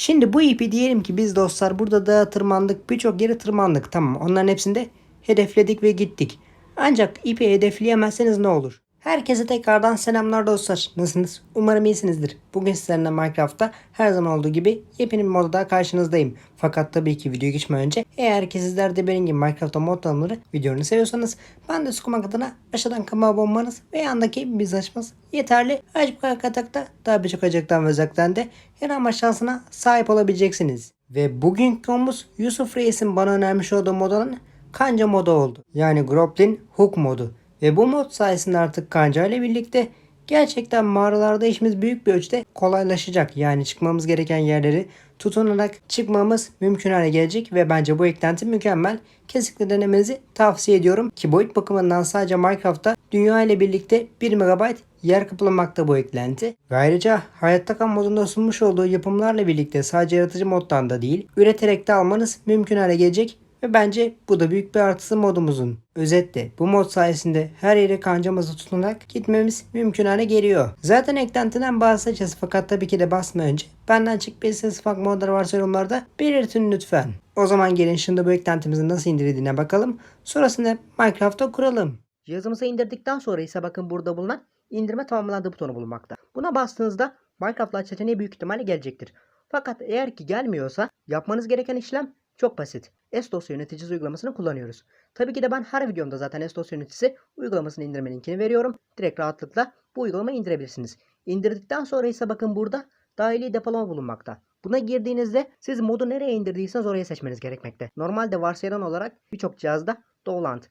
Şimdi bu ipi diyelim ki biz dostlar burada dağa tırmandık birçok yere tırmandık tamam onların hepsinde hedefledik ve gittik. Ancak ipi hedefleyemezseniz ne olur? Herkese tekrardan selamlar dostlar. Nasılsınız? Umarım iyisinizdir. Bugün sizlerle Minecraft'ta her zaman olduğu gibi yepyeni bir modda karşınızdayım. Fakat tabii ki video geçmeden önce eğer ki sizler de benim gibi Minecraft'ta mod tanımları videolarını seviyorsanız ben de Skumak adına aşağıdan kanalıma abone olmanız ve yandaki biz açmanız yeterli. Ayrıca katakta daha birçok acıktan ve özellikten de her ama şansına sahip olabileceksiniz. Ve bugünkü konumuz Yusuf Reis'in bana önermiş olduğu mod olan kanca modu oldu. Yani Groblin Hook modu. Ve bu mod sayesinde artık kanca ile birlikte gerçekten mağaralarda işimiz büyük bir ölçüde kolaylaşacak. Yani çıkmamız gereken yerleri tutunarak çıkmamız mümkün hale gelecek ve bence bu eklenti mükemmel. Kesinlikle denemenizi tavsiye ediyorum ki boyut bakımından sadece Minecraft'ta dünya ile birlikte 1 MB yer kaplamakta bu eklenti. Ve ayrıca hayatta kal modunda sunmuş olduğu yapımlarla birlikte sadece yaratıcı moddan da değil üreterek de almanız mümkün hale gelecek ve bence bu da büyük bir artısı modumuzun. Özetle bu mod sayesinde her yere kancamızı tutunarak gitmemiz mümkün hale geliyor. Zaten eklentiden bahsedeceğiz fakat tabii ki de basmadan önce benden çık bir ses farklı modları varsa yorumlarda belirtin lütfen. O zaman gelin şimdi bu eklentimizin nasıl indirildiğine bakalım. Sonrasında Minecraft'ta kuralım. Cihazımıza indirdikten sonra ise bakın burada bulunan indirme tamamlandı butonu bulunmakta. Buna bastığınızda Minecraft Lite seçeneği büyük ihtimalle gelecektir. Fakat eğer ki gelmiyorsa yapmanız gereken işlem çok basit. S-Dosya yöneticisi uygulamasını kullanıyoruz. Tabii ki de ben her videomda zaten S-Dosya yöneticisi uygulamasını indirme linkini veriyorum. Direkt rahatlıkla bu uygulamayı indirebilirsiniz. İndirdikten sonra ise bakın burada dahili depolama bulunmakta. Buna girdiğinizde siz modu nereye indirdiyseniz oraya seçmeniz gerekmekte. Normalde varsayılan olarak birçok cihazda Dolant,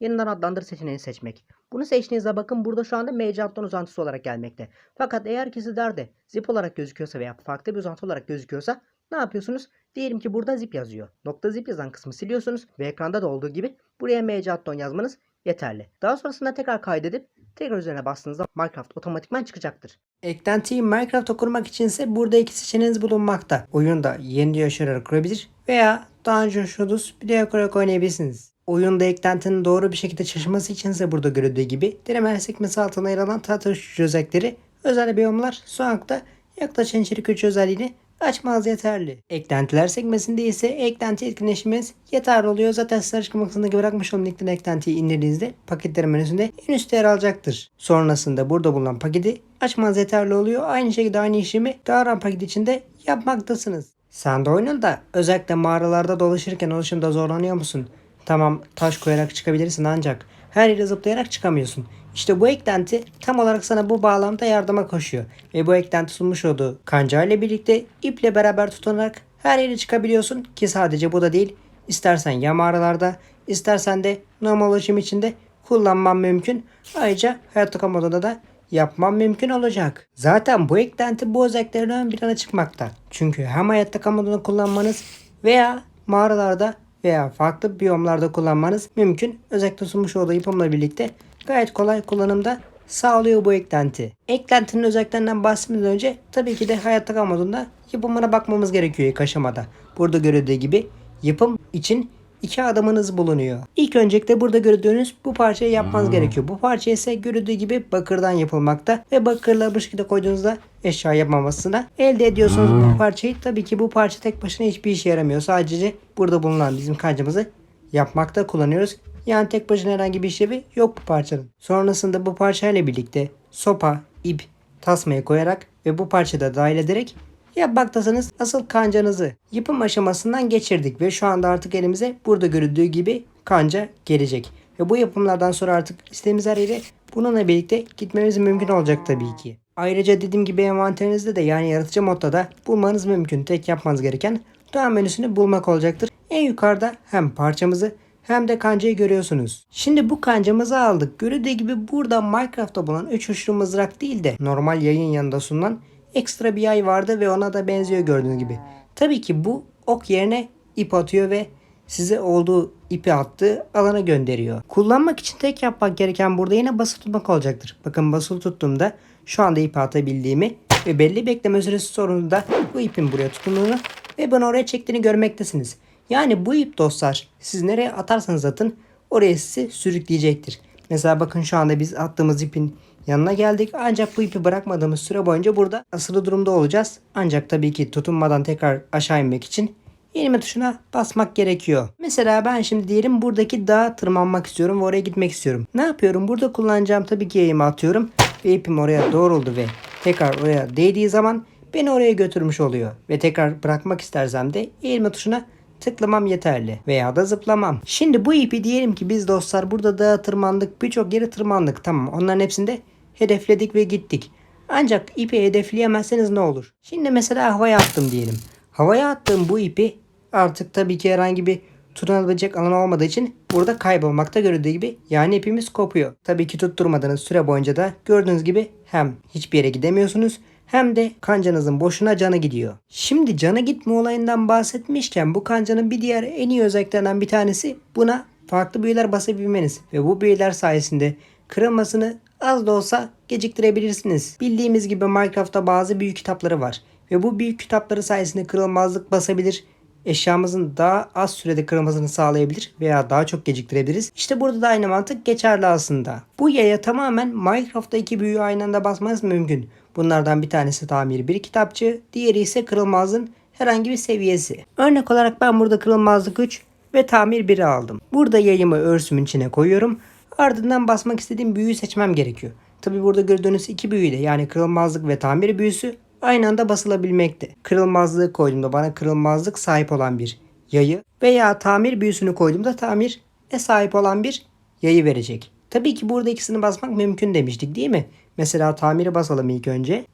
yeniden adlandır seçeneğini seçmek. Bunu seçtiğinizde bakın burada şu anda MC uzantısı olarak gelmekte. Fakat eğer ki sizlerde zip olarak gözüküyorsa veya farklı bir uzantı olarak gözüküyorsa ne yapıyorsunuz? Diyelim ki burada zip yazıyor. Nokta zip yazan kısmı siliyorsunuz ve ekranda da olduğu gibi buraya MC yazmanız yeterli. Daha sonrasında tekrar kaydedip tekrar üzerine bastığınızda Minecraft otomatikman çıkacaktır. Eklentiyi Minecraft'a kurmak için ise burada iki seçeneğiniz bulunmakta. Oyunda yeni yaşayarak kurabilir veya daha önce yaşadığınız bir kurarak oynayabilirsiniz. Oyunda eklentinin doğru bir şekilde çalışması için ise burada görüldüğü gibi deneme sekmesi altına yer alan tahta özellikleri özel biyomlar sonrakta yaklaşan içerik güç özelliğini açmanız yeterli. Eklentiler sekmesinde ise eklenti etkinleşmeniz yeterli oluyor. Zaten size açıklama kısmındaki bırakmış olduğum linkten eklentiyi indirdiğinizde paketler menüsünde en üstte yer alacaktır. Sonrasında burada bulunan paketi açmanız yeterli oluyor. Aynı şekilde aynı işlemi Davran paketi içinde yapmaktasınız. Sen de oyununda özellikle mağaralarda dolaşırken ulaşımda zorlanıyor musun? Tamam taş koyarak çıkabilirsin ancak her yere zıplayarak çıkamıyorsun. İşte bu eklenti tam olarak sana bu bağlamda yardıma koşuyor. Ve bu eklenti sunmuş olduğu kanca ile birlikte iple beraber tutunarak her yere çıkabiliyorsun ki sadece bu da değil. İstersen ya mağaralarda istersen de normal ulaşım içinde kullanman mümkün. Ayrıca hayatta modunda da yapman mümkün olacak. Zaten bu eklenti bu özelliklerin ön plana çıkmakta. Çünkü hem hayatta modunu kullanmanız veya mağaralarda veya farklı biyomlarda kullanmanız mümkün. Özellikle sunmuş olduğu yapımla birlikte gayet kolay kullanımda sağlıyor bu eklenti. Eklentinin özelliklerinden bahsetmeden önce tabii ki de hayatta kal modunda yapımına bakmamız gerekiyor ilk aşamada. Burada görüldüğü gibi yapım için iki adımınız bulunuyor. İlk öncelikle burada gördüğünüz bu parçayı yapmanız Hmm. gerekiyor. Bu parça ise görüldüğü gibi bakırdan yapılmakta ve bakırla bu şekilde koyduğunuzda eşya yapmamasına elde ediyorsunuz bu parçayı. Tabii ki bu parça tek başına hiçbir işe yaramıyor. Sadece burada bulunan bizim kancamızı yapmakta kullanıyoruz. Yani tek başına herhangi bir işlevi yok bu parçanın. Sonrasında bu parçayla birlikte sopa, ip, tasmaya koyarak ve bu parçada dahil ederek yapmaktasınız asıl kancanızı. Yapım aşamasından geçirdik ve şu anda artık elimize burada görüldüğü gibi kanca gelecek. Ve bu yapımlardan sonra artık istediğimiz her bununla birlikte gitmemiz mümkün olacak tabii ki. Ayrıca dediğim gibi envanterinizde de yani yaratıcı modda da bulmanız mümkün. Tek yapmanız gereken doğan menüsünü bulmak olacaktır. En yukarıda hem parçamızı hem de kancayı görüyorsunuz. Şimdi bu kancamızı aldık. Görüldüğü gibi burada Minecraft'ta bulunan 3 uçlu mızrak değil de normal yayın yanında sunulan ekstra bir yay vardı ve ona da benziyor gördüğünüz gibi. Tabii ki bu ok yerine ip atıyor ve size olduğu ipi attığı alana gönderiyor. Kullanmak için tek yapmak gereken burada yine basılı tutmak olacaktır. Bakın basılı tuttuğumda şu anda ipi atabildiğimi ve belli bekleme süresi sonunda bu ipin buraya tutunduğunu ve bana oraya çektiğini görmektesiniz. Yani bu ip dostlar siz nereye atarsanız atın oraya sizi sürükleyecektir. Mesela bakın şu anda biz attığımız ipin yanına geldik. Ancak bu ipi bırakmadığımız süre boyunca burada asılı durumda olacağız. Ancak tabii ki tutunmadan tekrar aşağı inmek için inme tuşuna basmak gerekiyor. Mesela ben şimdi diyelim buradaki dağa tırmanmak istiyorum ve oraya gitmek istiyorum. Ne yapıyorum? Burada kullanacağım tabii ki yayımı atıyorum ve ipim oraya doğruldu ve tekrar oraya değdiği zaman beni oraya götürmüş oluyor. Ve tekrar bırakmak istersem de eğilme tuşuna tıklamam yeterli veya da zıplamam. Şimdi bu ipi diyelim ki biz dostlar burada dağa tırmandık birçok yere tırmandık tamam onların hepsinde hedefledik ve gittik. Ancak ipi hedefleyemezseniz ne olur? Şimdi mesela havaya attım diyelim. Havaya attığım bu ipi artık tabii ki herhangi bir tutunabilecek alan olmadığı için burada kaybolmakta görüldüğü gibi yani ipimiz kopuyor. Tabii ki tutturmadığınız süre boyunca da gördüğünüz gibi hem hiçbir yere gidemiyorsunuz hem de kancanızın boşuna canı gidiyor. Şimdi canı gitme olayından bahsetmişken bu kancanın bir diğer en iyi özelliklerinden bir tanesi buna farklı büyüler basabilmeniz ve bu büyüler sayesinde kırılmasını az da olsa geciktirebilirsiniz. Bildiğimiz gibi Minecraft'ta bazı büyük kitapları var ve bu büyük kitapları sayesinde kırılmazlık basabilir eşyamızın daha az sürede kırılmasını sağlayabilir veya daha çok geciktirebiliriz. İşte burada da aynı mantık geçerli aslında. Bu yaya tamamen Minecraft'ta iki büyüğü aynı anda basmanız mümkün. Bunlardan bir tanesi tamir bir kitapçı, diğeri ise kırılmazlığın herhangi bir seviyesi. Örnek olarak ben burada kırılmazlık 3 ve tamir 1'i aldım. Burada yayımı örsümün içine koyuyorum. Ardından basmak istediğim büyüyü seçmem gerekiyor. Tabi burada gördüğünüz iki büyü de yani kırılmazlık ve tamir büyüsü aynı anda basılabilmekte. Kırılmazlığı koyduğumda bana kırılmazlık sahip olan bir yayı veya tamir büyüsünü koyduğumda tamir e sahip olan bir yayı verecek. Tabii ki burada ikisini basmak mümkün demiştik değil mi? Mesela tamiri basalım ilk önce.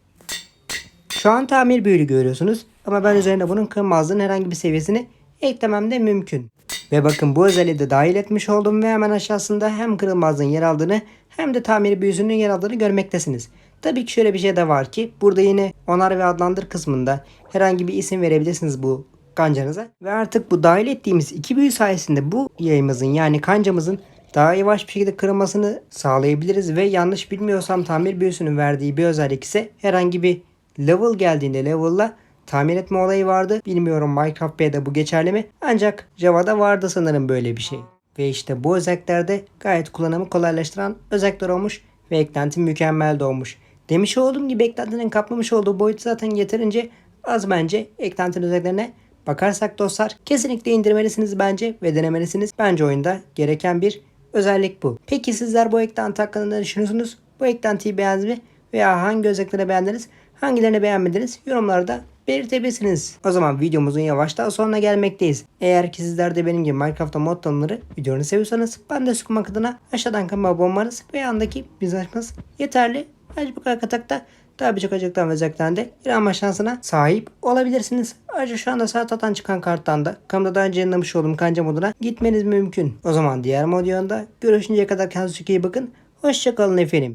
Şu an tamir büyülü görüyorsunuz ama ben üzerine bunun kırılmazlığın herhangi bir seviyesini eklemem de mümkün. Ve bakın bu özelliği de dahil etmiş oldum ve hemen aşağısında hem kırılmazlığın yer aldığını hem de tamir büyüsünün yer aldığını görmektesiniz. Tabii ki şöyle bir şey de var ki burada yine onar ve adlandır kısmında herhangi bir isim verebilirsiniz bu kancanıza. Ve artık bu dahil ettiğimiz iki büyü sayesinde bu yayımızın yani kancamızın daha yavaş bir şekilde kırılmasını sağlayabiliriz ve yanlış bilmiyorsam tamir büyüsünün verdiği bir özellik ise herhangi bir level geldiğinde level'la tamir etme olayı vardı. Bilmiyorum Minecraft B'de bu geçerli mi? Ancak Java'da vardı sanırım böyle bir şey. Ve işte bu özelliklerde gayet kullanımı kolaylaştıran özellikler olmuş ve eklenti mükemmel de olmuş. Demiş olduğum gibi eklentinin kaplamış olduğu boyut zaten yeterince az bence eklentinin özelliklerine bakarsak dostlar kesinlikle indirmelisiniz bence ve denemelisiniz. Bence oyunda gereken bir özellik bu. Peki sizler bu eklenti hakkında ne düşünüyorsunuz? Bu eklentiyi beğendiniz mi? Veya hangi özellikleri beğendiniz? Hangilerini beğenmediniz? Yorumlarda belirtebilirsiniz. O zaman videomuzun yavaştan sonuna gelmekteyiz. Eğer ki sizler de benim gibi Minecraft'ta mod tanımları videoları seviyorsanız ben de sıkmak adına aşağıdan kanalıma abone olmanız ve yandaki bizim açmanız yeterli. Ayrıca bu kadar katakta daha birçok acıktan ve özellikten de İranma şansına sahip olabilirsiniz. Ayrıca şu anda sağ tattan çıkan karttan da kanalda daha önce yayınlamış olduğum kanca moduna gitmeniz mümkün. O zaman diğer mod yanında görüşünceye kadar kendinize iyi bakın. Hoşçakalın efendim.